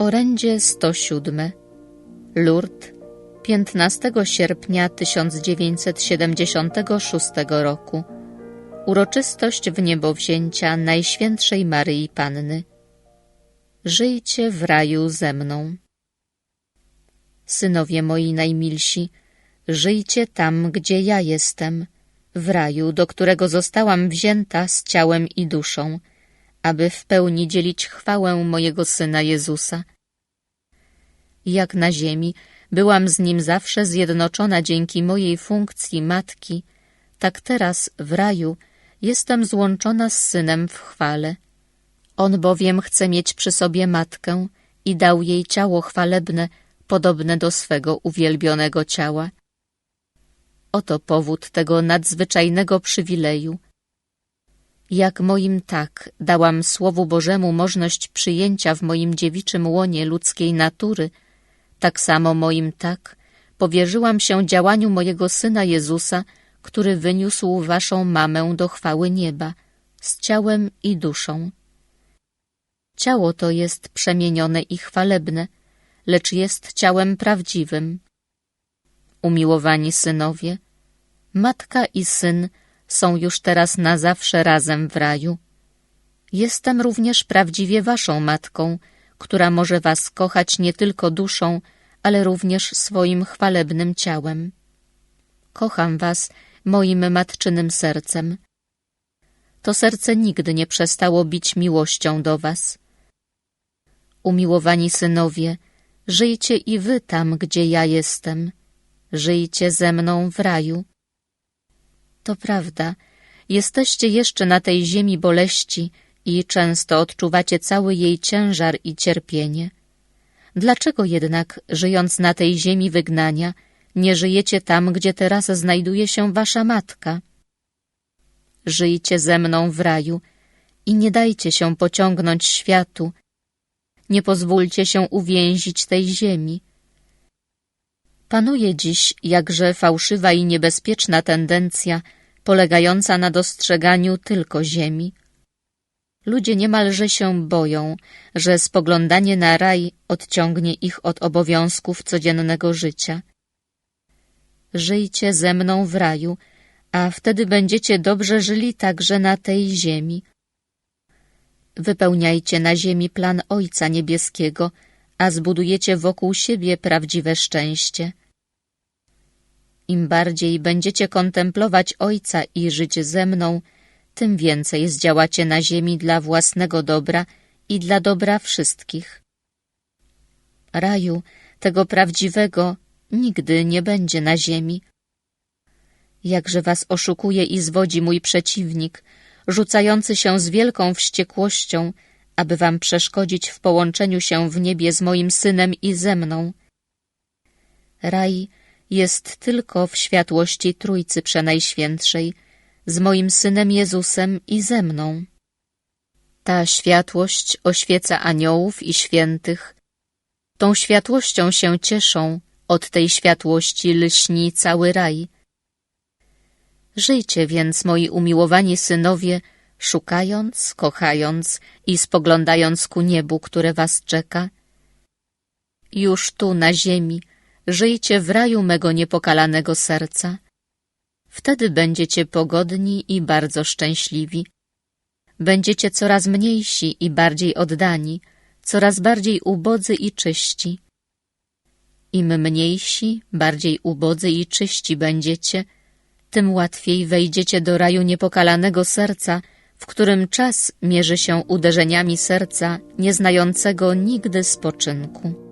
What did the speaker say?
Orędzie 107 Lourdes 15 sierpnia 1976 roku. Uroczystość wniebowzięcia Najświętszej Maryi Panny. Żyjcie w raju ze mną. Synowie moi najmilsi, żyjcie tam, gdzie ja jestem, w raju, do którego zostałam wzięta z ciałem i duszą, aby w pełni dzielić chwałę mojego Syna Jezusa. Jak na ziemi byłam z Nim zawsze zjednoczona dzięki mojej funkcji matki, tak teraz w raju jestem złączona z Synem w chwale. On bowiem chce mieć przy sobie matkę i dał jej ciało chwalebne, podobne do swego uwielbionego ciała. Oto powód tego nadzwyczajnego przywileju – jak moim tak dałam Słowu Bożemu możność przyjęcia w moim dziewiczym łonie ludzkiej natury, tak samo moim tak powierzyłam się działaniu mojego Syna Jezusa, który wyniósł waszą mamę do chwały nieba, z ciałem i duszą. Ciało to jest przemienione i chwalebne, lecz jest ciałem prawdziwym. Umiłowani synowie, matka i syn są już teraz na zawsze razem w raju. Jestem również prawdziwie waszą matką, która może was kochać nie tylko duszą, ale również swoim chwalebnym ciałem. Kocham was moim matczynym sercem. To serce nigdy nie przestało bić miłością do was. Umiłowani synowie, żyjcie i wy tam, gdzie ja jestem. Żyjcie ze mną w raju. To prawda, jesteście jeszcze na tej ziemi boleści i często odczuwacie cały jej ciężar i cierpienie. Dlaczego jednak, żyjąc na tej ziemi wygnania, nie żyjecie tam, gdzie teraz znajduje się wasza matka? Żyjcie ze mną w raju i nie dajcie się pociągnąć światu, nie pozwólcie się uwięzić tej ziemi. Panuje dziś jakże fałszywa i niebezpieczna tendencja polegająca na dostrzeganiu tylko ziemi. Ludzie niemalże się boją, że spoglądanie na raj odciągnie ich od obowiązków codziennego życia. Żyjcie ze mną w raju, a wtedy będziecie dobrze żyli także na tej ziemi. Wypełniajcie na ziemi plan Ojca Niebieskiego, a zbudujecie wokół siebie prawdziwe szczęście. Im bardziej będziecie kontemplować Ojca i żyć ze mną, tym więcej zdziałacie na ziemi dla własnego dobra i dla dobra wszystkich. Raju, tego prawdziwego, nigdy nie będzie na ziemi. Jakże was oszukuje i zwodzi mój przeciwnik, rzucający się z wielką wściekłością, aby wam przeszkodzić w połączeniu się w niebie z moim synem i ze mną. Raj jest tylko w światłości Trójcy Przenajświętszej, z moim Synem Jezusem i ze mną. Ta światłość oświeca aniołów i świętych. Tą światłością się cieszą, od tej światłości lśni cały raj. Żyjcie więc, moi umiłowani synowie, szukając, kochając i spoglądając ku niebu, które was czeka. Już tu, na ziemi, żyjcie w raju mego niepokalanego serca. Wtedy będziecie pogodni i bardzo szczęśliwi. Będziecie coraz mniejsi i bardziej oddani, coraz bardziej ubodzy i czyści. Im mniejsi, bardziej ubodzy i czyści będziecie, tym łatwiej wejdziecie do raju niepokalanego serca, w którym czas mierzy się uderzeniami serca nieznającego nigdy spoczynku.